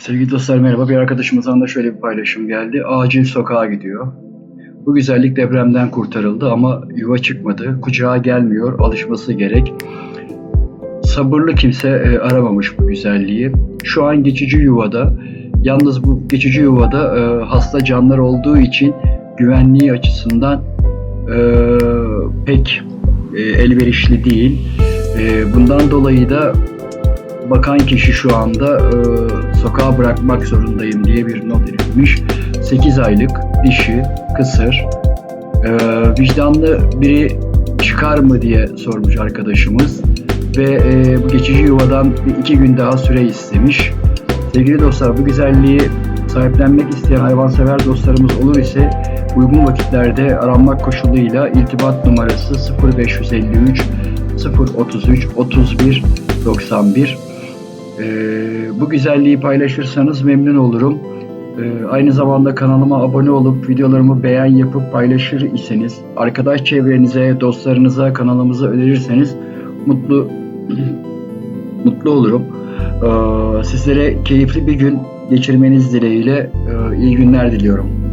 Sevgili dostlar merhaba. Bir arkadaşımızdan da şöyle bir paylaşım geldi. Acil sokağa gidiyor. Bu güzellik depremden kurtarıldı ama yuva çıkmadı. Kucağa gelmiyor. Alışması gerek. Sabırlı kimse e, aramamış bu güzelliği. Şu an geçici yuvada. Yalnız bu geçici yuvada e, hasta canlar olduğu için güvenliği açısından e, pek e, elverişli değil. E, bundan dolayı da bakan kişi şu anda e, sokağa bırakmak zorundayım diye bir not edilmiş. 8 aylık dişi, kısır, e, vicdanlı biri çıkar mı diye sormuş arkadaşımız. Ve e, bu geçici yuvadan bir iki gün daha süre istemiş. Sevgili dostlar bu güzelliği sahiplenmek isteyen hayvansever dostlarımız olur ise uygun vakitlerde aranmak koşuluyla irtibat numarası 0553 033 31 91 ee, bu güzelliği paylaşırsanız memnun olurum. Ee, aynı zamanda kanalıma abone olup videolarımı beğen yapıp paylaşır iseniz, arkadaş çevrenize, dostlarınıza, kanalımıza önerirseniz mutlu mutlu olurum. Ee, sizlere keyifli bir gün geçirmeniz dileğiyle e, iyi günler diliyorum.